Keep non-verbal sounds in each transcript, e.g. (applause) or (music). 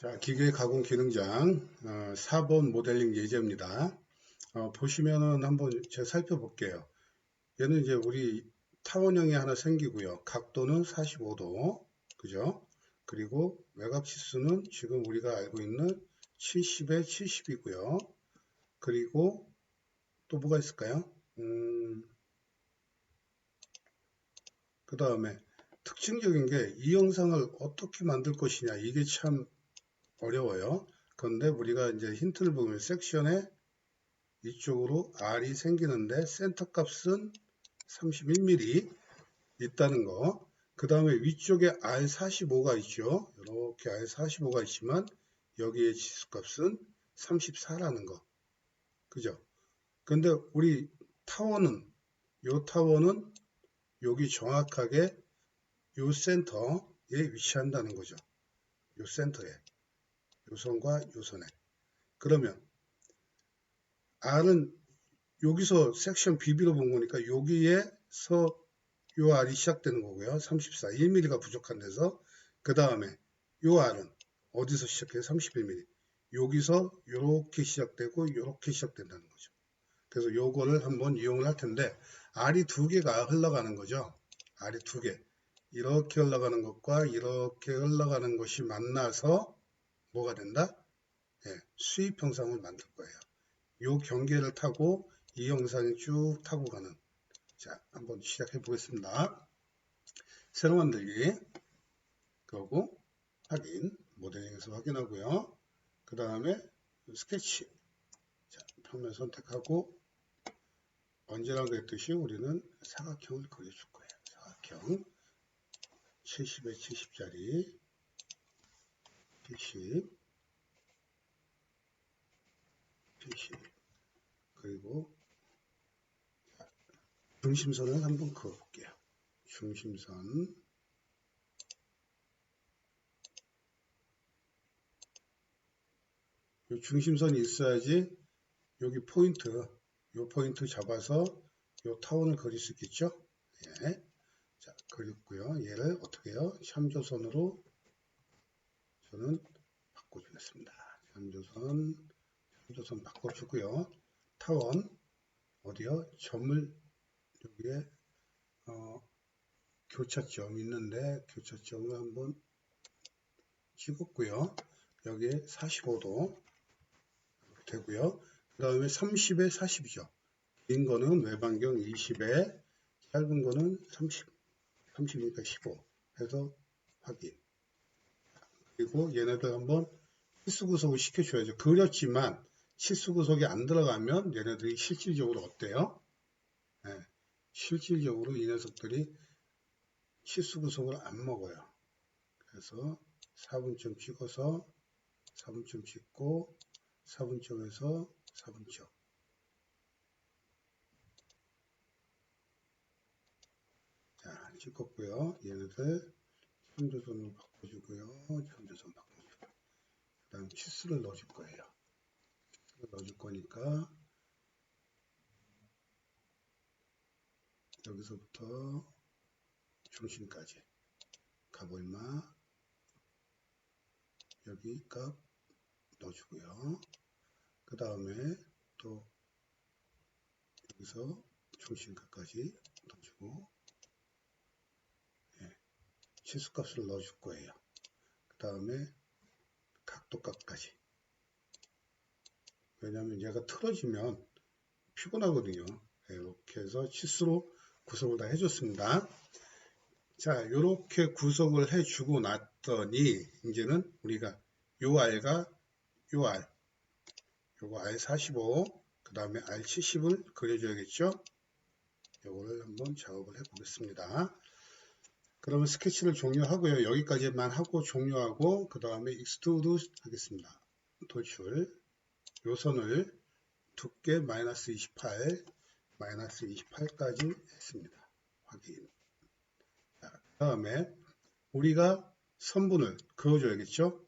자, 기계 가공 기능장 어, 4번 모델링 예제입니다. 어, 보시면은 한번 제가 살펴볼게요. 얘는 이제 우리 타원형이 하나 생기고요. 각도는 45도, 그죠? 그리고 외곽 치수는 지금 우리가 알고 있는 70에 70이고요. 그리고 또 뭐가 있을까요? 음, 그 다음에 특징적인 게 이 영상을 어떻게 만들 것이냐 이게 참 어려워요. 그런데 우리가 이제 힌트를 보면 섹션에 이쪽으로 R이 생기는데 센터 값은 31mm 있다는 거. 그 다음에 위쪽에 R45가 있죠. 이렇게 R45가 있지만 여기에 지수값은 34라는 거. 그죠? 근데 우리 타워는 요 타워는 여기 정확하게 요 센터에 위치한다는 거죠. 요 센터에. 요 선과 요 선에. 그러면 R은 여기서 섹션 BB로 본 거니까 여기에서 요 R이 시작되는 거고요. 34, 1mm가 부족한 데서 그 다음에 요 R은 어디서 시작해요? 31mm. 여기서 이렇게 시작되고 이렇게 시작된다는 거죠. 그래서 요거를 한번 이용을 할 텐데 R이 두 개가 흘러가는 거죠. R이 두 개. 이렇게 흘러가는 것과 이렇게 흘러가는 것이 만나서 뭐가 된다? 예, 수입 형상을 만들 거예요. 요 경계를 타고 이 형상이 쭉 타고 가는 자 한번 시작해 보겠습니다. 새로 만들기 그리고 확인 모델링에서 확인하고요. 그 다음에 스케치 자, 평면 선택하고 언제나 그랬듯이 우리는 사각형을 그려줄 거예요. 사각형 70에 70짜리 70 70 그리고 중심선을 한번 그어볼게요. 중심선 이 중심선이 있어야지 여기 포인트 요 포인트 잡아서 요 타원을 그릴 수 있겠죠? 예. 자, 그렸고요. 얘를 어떻게 해요? 참조선으로 저는 바꿔주겠습니다. 참조선, 참조선 바꿔주고요. 타원, 어디요? 점을 여기에 어, 교차점 있는데 교차점을 한번 찍었고요. 여기에 45도 되고요. 그 다음에 30에 40이죠. 긴 거는 외반경 20에 짧은 거는 30, 30이니까 15 해서 확인. 그리고 얘네들 한번 치수 구속을 시켜줘야죠. 그렸지만 치수 구속이 안 들어가면 얘네들이 실질적으로 어때요? 네, 실질적으로 이 녀석들이 치수 구속을 안 먹어요. 그래서 4분점 찍어서 4분점 찍고 4분점에서 4분점 자 찍었고요. 얘네들 참조선으로 바꿔주고요. 참조선 바꿔주고 그 다음 치수를 넣어줄 거예요. 치수를 넣어줄 거니까 여기서부터 중심까지 가볼마 여기 값 넣어주고요. 그 다음에 또 여기서 중심값까지 넣어주고 예, 치수값을 넣어줄 거예요. 그 다음에 각도값까지 왜냐하면 얘가 틀어지면 피곤하거든요. 예, 이렇게 해서 치수로 구성을 다 해줬습니다. 자, 이렇게 구성을 해주고 났더니 이제는 우리가 요 R과 요 R, 요거 R45, 그 다음에 R70을 그려줘야겠죠? 요거를 한번 작업을 해보겠습니다. 그러면 스케치를 종료하고요. 여기까지만 하고 종료하고 그 다음에 익스트루드 하겠습니다. 도출 요 선을 두께 마이너스 28, 마이너스 28까지 했습니다. 확인. 자, 그 다음에 우리가 선분을 그어줘야겠죠?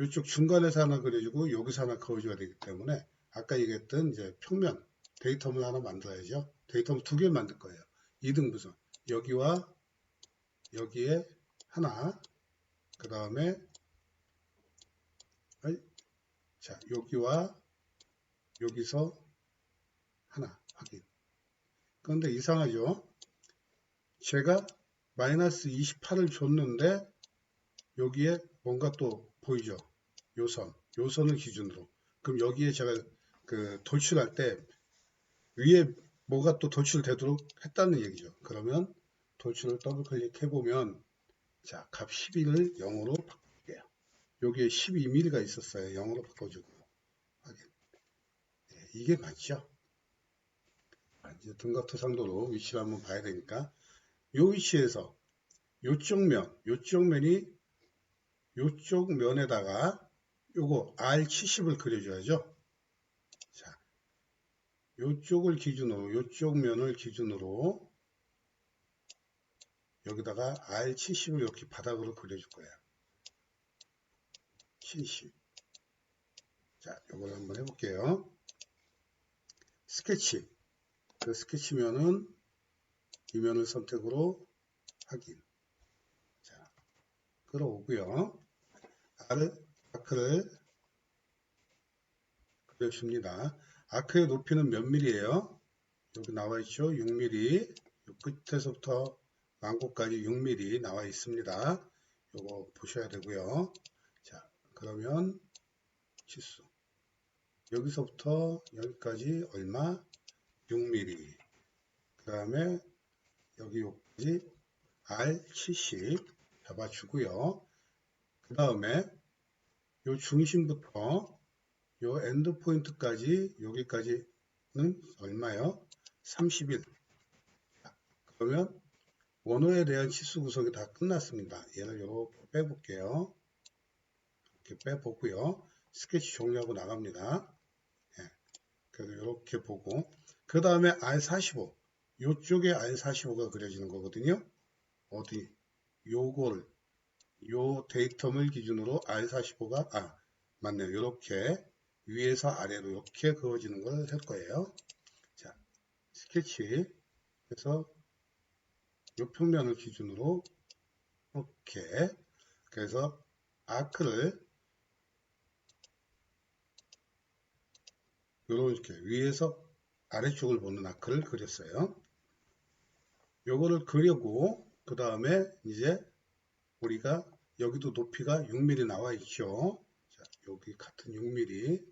이쪽 중간에서 하나 그려주고 여기서 하나 그어줘야 되기 때문에 아까 얘기했던 이제 평면 데이터물 하나 만들어야죠. 데이터물 두 개 만들 거예요. 2등분선 여기와 여기에 하나 그 다음에 자, 여기와 여기서 하나 확인. 그런데 이상하죠? 제가 마이너스 28을 줬는데 여기에 뭔가 또 보이죠? 요선, 요선을 기준으로. 그럼 여기에 제가 그 돌출할 때 위에 뭐가 또 돌출되도록 했다는 얘기죠. 그러면 돌출을 더블 클릭해 보면 자, 값 11을 0으로 바꿀게요. 여기에 12mm가 있었어요. 0으로 바꿔주고 확인. 네, 이게 맞죠? 아, 이제 등각토상도로 위치를 한번 봐야 되니까 요 위치에서 요쪽 면, 요쪽 면이 요쪽 면에다가 요거 R70을 그려줘야죠. 자, 요쪽을 기준으로, 요쪽 면을 기준으로 여기다가 R70을 이렇게 바닥으로 그려줄 거예요. 70. 자, 요걸 한번 해볼게요. 스케치. 그 스케치면은 이 면을 선택으로 확인. 자, 끌어오고요. R, 아크를 그려줍니다. 아크의 높이는 몇 밀리예요? 여기 나와 있죠? 6mm. 요 끝에서부터 망고까지 6mm 나와 있습니다. 요거 보셔야 되고요. 자, 그러면 치수. 여기서부터 여기까지 얼마? 6mm. 그 다음에 여기 여기까지 R70 잡아주고요. 그 다음에 요 중심부터 요 엔드 포인트까지 여기까지는 얼마요? 31. 그러면 원호에 대한 치수 구성이 다 끝났습니다. 얘를 이렇게 빼볼게요. 이렇게 빼보고요. 스케치 종료하고 나갑니다. 예. 그래서 이렇게 보고 그 다음에 R45 요쪽에 R45가 그려지는 거거든요. 어디 요걸 요 데이텀을 기준으로 R45가 아 맞네요. 이렇게 위에서 아래로 이렇게 그어지는 걸 할 거예요. 자 스케치 그래서 요 평면을 기준으로 이렇게 그래서 아크를 이렇게 위에서 아래쪽을 보는 아크를 그렸어요. 요거를 그리고 그 다음에 이제 우리가 여기도 높이가 6mm 나와 있죠. 자, 여기 같은 6mm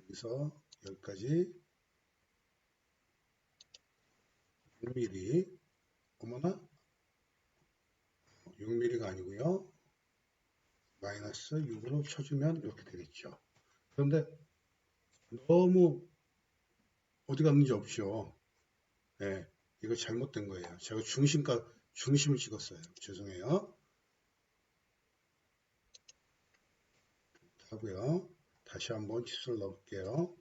여기서 여기까지 6mm 어머나 6mm가 아니고요. 마이너스 6으로 쳐주면 이렇게 되겠죠. 그런데 너무 어디 갔는지 없죠. 네, 이거 잘못된 거예요. 제가 중심가 중심을 찍었어요. 죄송해요. 하고요. 다시 한번 치수를 넣을게요.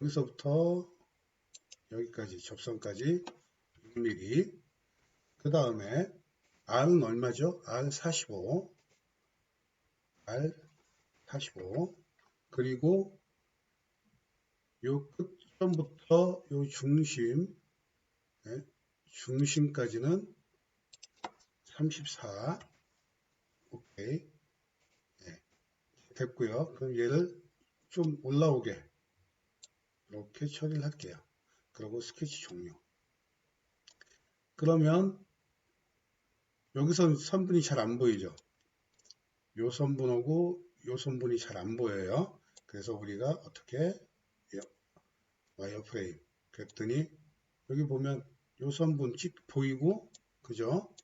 여기서부터 여기까지 접선까지 6mm 그 다음에 R은 얼마죠? R 45 R 45 그리고 요 끝점부터 요 중심 네, 중심까지는 34 오케이. 네, 됐고요. 그럼 얘를 좀 올라오게. 이렇게 처리를 할게요. 그리고 스케치 종료 그러면 여기서 선분이 잘 안 보이죠 요 선분하고 요 선분이 잘 안 보여요 그래서 우리가 어떻게 와이어프레임 그랬더니 여기 보면 요 선분 찍 보이고 그죠?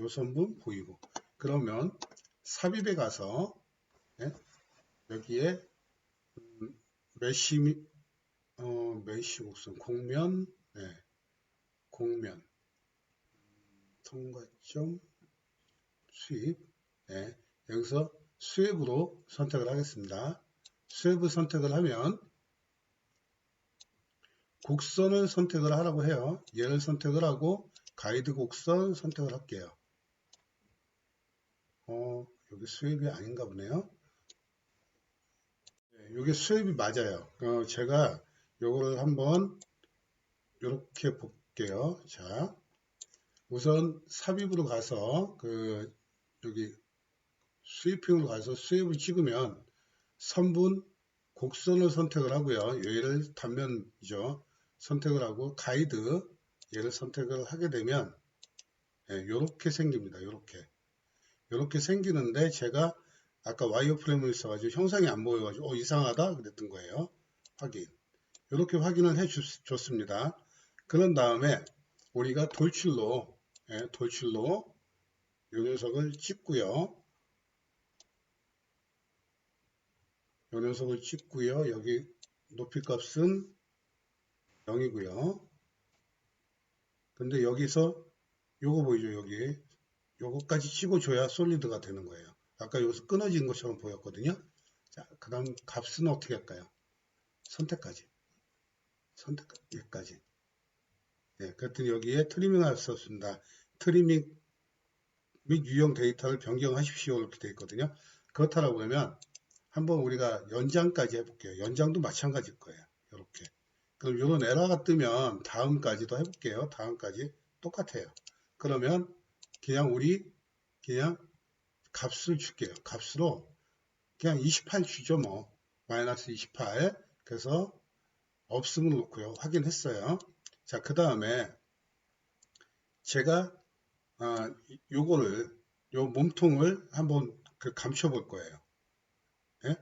요 선분 보이고 그러면 삽입에 가서 네? 여기에 음, 메시 어, 메시 곡선 공면 네. 공면 통과점 수입 네. 여기서 수입으로 선택을 하겠습니다. 수입을 선택을 하면 곡선을 선택을 하라고 해요. 얘를 선택을 하고 가이드 곡선 선택을 할게요. 어, 여기 수입이 아닌가 보네요. 네, 여기 수입이 맞아요. 어, 제가 요거를 한번 이렇게 볼게요. 자, 우선 삽입으로 가서 그 여기 수입형으로 가서 수입을 찍으면 선분 곡선을 선택을 하고요. 얘를 단면이죠. 선택을 하고 가이드 얘를 선택을 하게 되면 이렇게 생깁니다. 이렇게 이렇게 생기는데 제가 아까 와이어프레임을 있어가지고 형상이 안 보여가지고 어, 이상하다 그랬던 거예요. 확인 이렇게 확인을 해 줬습니다. 그런 다음에 우리가 돌출로 예, 돌출로 이 녀석을 찍고요. 이 녀석을 찍고요. 여기 높이 값은 0이고요. 근데 여기서 요거 보이죠? 여기 요거까지 찍어줘야 솔리드가 되는 거예요. 아까 여기서 끊어진 것처럼 보였거든요. 자, 그 다음 값은 어떻게 할까요? 선택까지. 선택까지. 네, 그랬더니 여기에 트리밍을 썼습니다. 트리밍 및 유형 데이터를 변경하십시오. 이렇게 되어 있거든요. 그렇다라고 하면 한번 우리가 연장까지 해볼게요. 연장도 마찬가지일 거예요. 이렇게. 그럼 이런 에러가 뜨면 다음까지도 해볼게요. 다음까지 똑같아요. 그러면 그냥 우리 그냥 값을 줄게요. 값으로 그냥 28 주죠. 뭐 마이너스 28 그래서 없음을 놓고요. 확인했어요. 자, 그 다음에 제가 아, 요거를 요 몸통을 한번 그 감춰 볼 거예요. 예?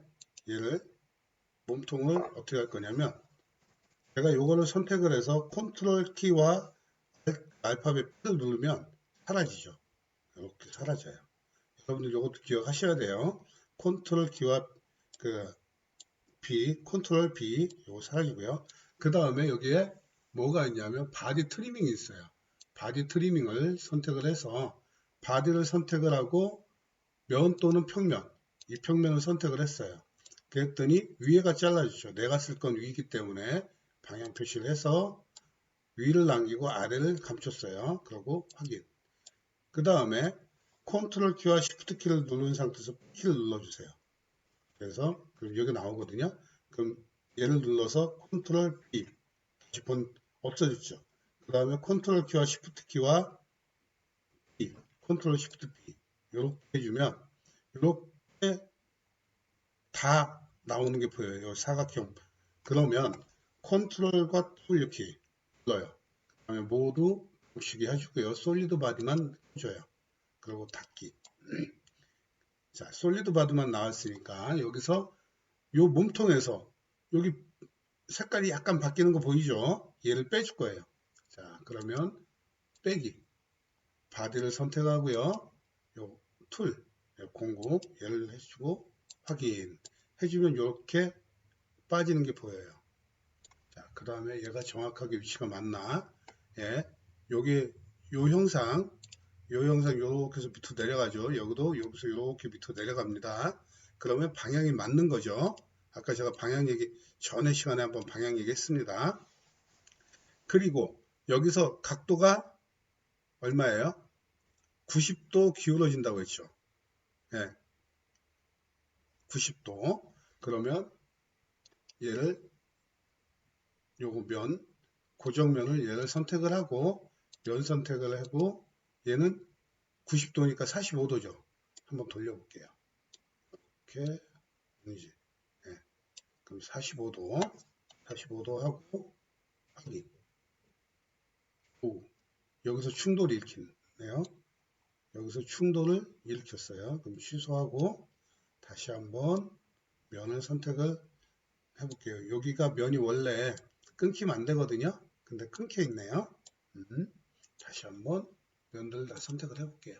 얘를 몸통을 어떻게 할 거냐면 제가 요거를 선택을 해서 컨트롤 키와 알파벳 P를 누르면 사라지죠. 이렇게 사라져요. 여러분들 요것도 기억하셔야 돼요. 컨트롤 키와 그 B, 컨트롤 B 요거 사라지고요. 그 다음에 여기에 뭐가 있냐면 바디 트리밍이 있어요. 바디 트리밍을 선택을 해서 바디를 선택을 하고 면 또는 평면 이 평면을 선택을 했어요. 그랬더니 위에가 잘라주죠. 내가 쓸 건 위이기 때문에 방향 표시를 해서 위를 남기고 아래를 감췄어요. 그리고 확인. 그 다음에 컨트롤 키와 시프트 키를 누른 상태에서 키를 눌러주세요. 그래서 그럼 여기 나오거든요. 그럼 얘를 눌러서 컨트롤 B 다시 본 없어졌죠. 그 다음에 컨트롤 키와 시프트 키와 B, 컨트롤 시프트 B 이렇게 해주면 이렇게 다 나오는 게 보여요. 사각형. 그러면 컨트롤과 툴 이렇게 눌러요. 그 다음에 모두 보시게 해주고요. 솔리드 바디만 해줘요. 그리고 닫기. (clears throat) 자, 솔리드 바디만 나왔으니까 여기서 요 몸통에서 여기 색깔이 약간 바뀌는 거 보이죠? 얘를 빼줄 거예요. 자, 그러면 빼기. 바디를 선택하고요. 요 툴, 공구 얘를 해주고 확인. 해주면 이렇게 빠지는 게 보여요. 자, 그 다음에 얘가 정확하게 위치가 맞나? 예, 여기 요 형상, 요 형상 요렇게 해서 밑으로 내려가죠. 여기도 여기서 이렇게 밑으로 내려갑니다. 그러면 방향이 맞는 거죠. 아까 제가 방향 얘기 전에 시간에 한번 방향 얘기했습니다. 그리고 여기서 각도가 얼마예요? 90도 기울어진다고 했죠. 예. 90도. 그러면 얘를 요거 면 고정면을 얘를 선택을 하고 면 선택을 하고 얘는 90도니까 45도죠. 한번 돌려볼게요. 이렇게 이제 네. 그럼 45도 45도 하고 확인 오 여기서 충돌이 일으키네요. 여기서 충돌을 일으켰어요. 그럼 취소하고 다시 한번 면을 선택을 해볼게요. 여기가 면이 원래 끊기면 안 되거든요. 근데 끊겨 있네요. 음, 다시 한번 면들을 다 선택을 해볼게요.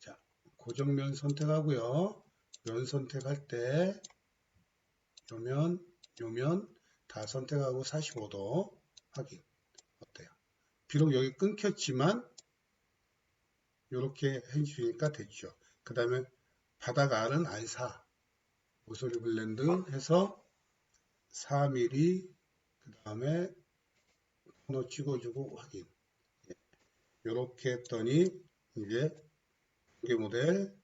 자, 고정면 선택하고요. 면 선택할 때 요면, 요면 다 선택하고 45도 확인. 어때요? 비록 여기 끊겼지만 이렇게 해주니까 됐죠. 그 다음에 바닥 알은 R4 모서리 블렌드 해서 4mm 그 다음에 코너 찍어주고 확인 이렇게 했더니 이제 공개 모델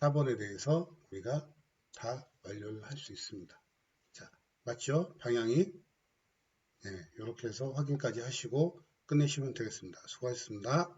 4번에 대해서 우리가 다 완료를 할 수 있습니다. 자, 맞죠? 방향이 네, 이렇게 해서 확인까지 하시고 끝내시면 되겠습니다. 수고하셨습니다.